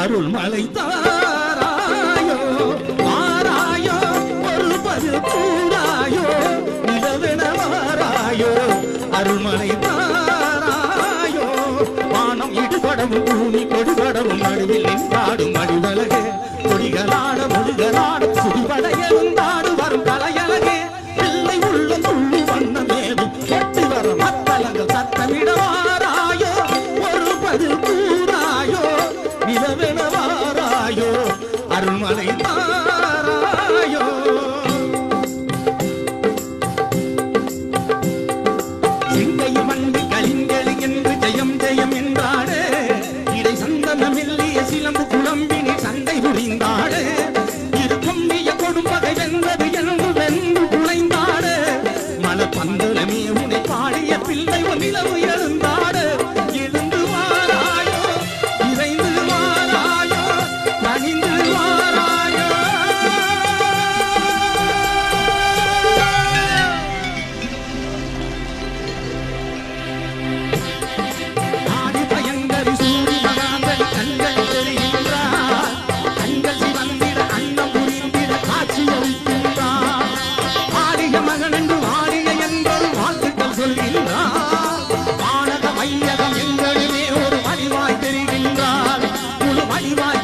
அருள் மலை தாராயோ மாறாயோ ஒரு பதில் கூடாயோ நிலவென மாறாயோ அருள்மலை தாராயோ வானம் இடுபடவும் பூமி அருள்மலை தாராயோ? சிங்கை மண்டி கலிங்கலி என்று ஜெயம் ஜெயம் என்றாடே. இடை சந்தனமில்லிய சிலம்பு குழம்பினி சண்டை புரிந்தாடே. இரு கொம்பிய கொடும்பகை வென்றது என்று வென்று குலைந்தாடே. மல பந்தலமே உனை பாடிய பிள்ளை ஒன்றிலவு You money.